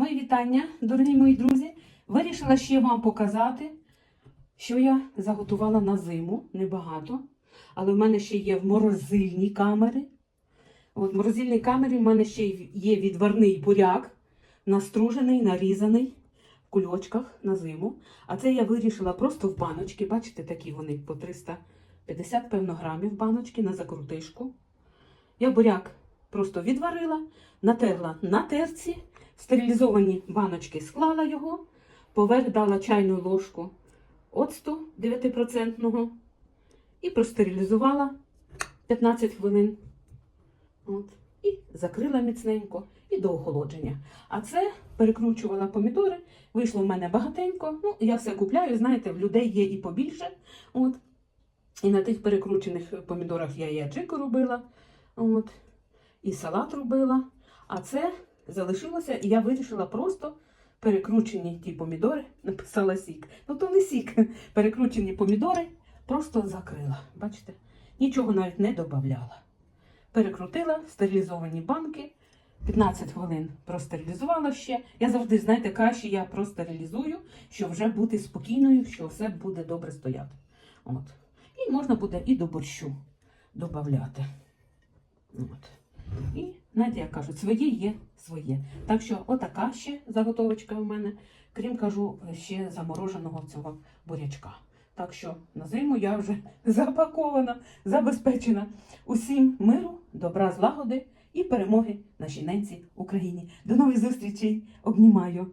Мої вітання, дорогі мої друзі. Вирішила ще вам показати, що я заготувала на зиму. Небагато. Але в мене ще є в морозильній камері. От в морозильній камері в мене ще є відварний буряк, настружений, нарізаний в кульочках на зиму. А це я вирішила просто в баночки. Бачите, такі вони по 350 певно грамів баночки на закрутишку. Я буряк просто відварила, натерла на терці, стерилізовані баночки склала його, поверх дала чайну ложку оцту 9% і простерилізувала 15 хвилин. От. І закрила міцненько і до охолодження. А це перекручувала помідори. Вийшло в мене багатенько. Ну, я все купляю, знаєте, в людей є і побільше. От. І на тих перекручених помідорах я і аджику робила. От. І салат робила. А це залишилося, і я вирішила просто перекручені ті помідори, написала сік. Ну то не сік. Перекручені помідори просто закрила. Бачите? Нічого навіть не додавала. Перекрутила стерилізовані банки. 15 хвилин простерилізувала ще. Я завжди, знаєте, краще я простерилізую, щоб вже бути спокійною, що все буде добре стояти. От. І можна буде і до борщу додати. От. І, знаєте, як кажуть, своє є своє. Так що отака ще заготовочка в мене, крім кажу, ще замороженого цього бурячка. Так що на зиму я вже запакована, забезпечена. Усім миру, добра, злагоди і перемоги нашій ненці Україні. До нових зустрічей! Обнімаю!